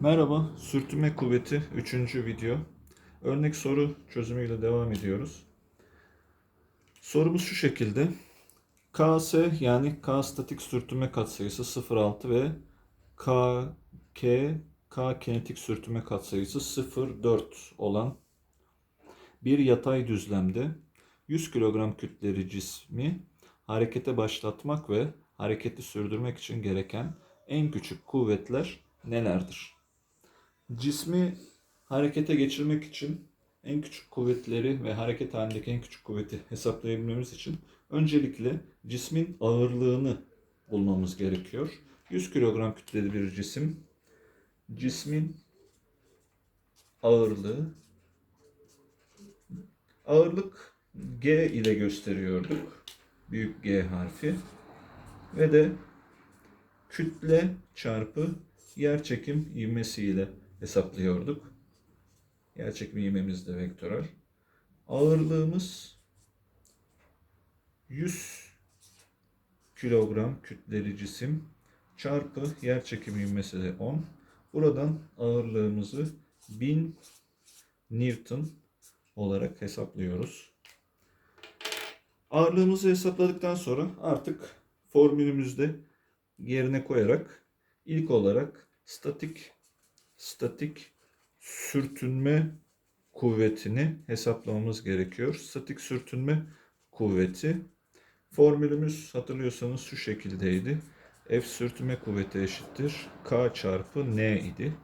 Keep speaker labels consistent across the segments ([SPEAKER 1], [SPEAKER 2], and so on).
[SPEAKER 1] Merhaba, sürtünme kuvveti 3. video. Örnek soru çözümüyle devam ediyoruz. Sorumuz şu şekilde. KS yani K statik sürtünme katsayısı 0.6 ve KK K kinetik sürtünme katsayısı 0.4 olan bir yatay düzlemde 100 kilogram kütleli cismi harekete başlatmak ve hareketi sürdürmek için gereken en küçük kuvvetler nelerdir? Cismi harekete geçirmek için en küçük kuvvetleri ve hareket halindeki en küçük kuvveti hesaplayabilmemiz için öncelikle cismin ağırlığını bulmamız gerekiyor. 100 kilogram kütleli bir cisim cismin ağırlığı ağırlık G ile gösteriyorduk. Büyük G harfi ve de kütle çarpı yerçekim ivmesiyle hesaplıyorduk. Yerçekim ivmemiz de vektörel. Ağırlığımız 100 kilogram kütleli cisim çarpı yerçekim ivmesi de 10. Buradan ağırlığımızı 1000 Newton olarak hesaplıyoruz. Ağırlığımızı hesapladıktan sonra artık formülümüzde yerine koyarak ilk olarak statik statik sürtünme kuvvetini hesaplamamız gerekiyor. Statik sürtünme kuvveti formülümüz hatırlıyorsanız şu şekildeydi. F sürtünme kuvveti eşittir K çarpı N idi.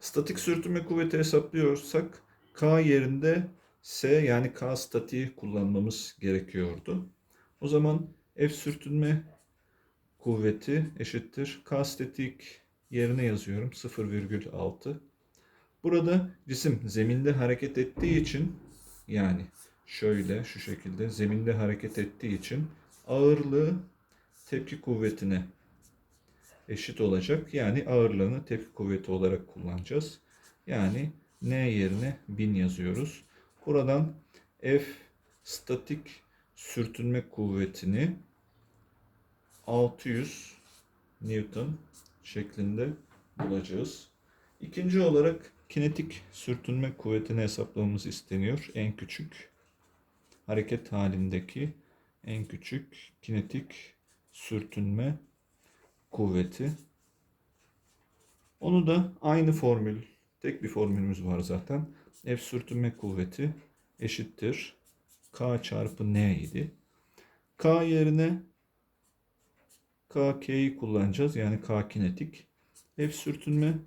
[SPEAKER 1] Statik sürtünme kuvveti hesaplıyorsak K yerinde S yani K statiği kullanmamız gerekiyordu. O zaman F sürtünme kuvveti eşittir K statik yerine yazıyorum 0,6. Burada cisim zeminde hareket ettiği için yani şöyle şu şekilde zeminde hareket ettiği için ağırlığı tepki kuvvetine eşit olacak. Yani ağırlığını tepki kuvveti olarak kullanacağız. Yani N yerine 1000 yazıyoruz. Buradan F statik sürtünme kuvvetini 600 Newton şeklinde bulacağız. İkinci olarak kinetik sürtünme kuvvetini hesaplamamız isteniyor. En küçük hareket halindeki en küçük kinetik sürtünme kuvveti. Onu da aynı formül, tek bir formülümüz var zaten. F sürtünme kuvveti eşittir. K çarpı N idi. K yerine KK'yi kullanacağız. Yani K kinetik. F sürtünme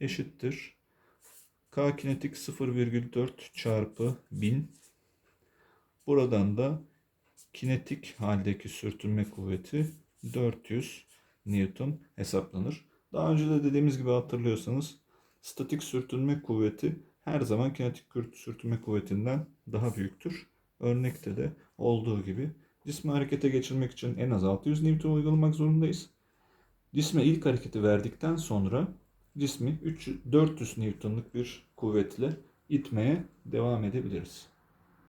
[SPEAKER 1] eşittir. K kinetik 0,4 çarpı 1000. Buradan da kinetik haldeki sürtünme kuvveti 400 Newton hesaplanır. Daha önce de dediğimiz gibi hatırlıyorsanız statik sürtünme kuvveti her zaman kinetik sürtünme kuvvetinden daha büyüktür. Örnekte de olduğu gibi cismi harekete geçirmek için en az 600 Newton uygulamak zorundayız. Cisme ilk hareketi verdikten sonra cismi 300, 400 Newton'luk bir kuvvetle itmeye devam edebiliriz.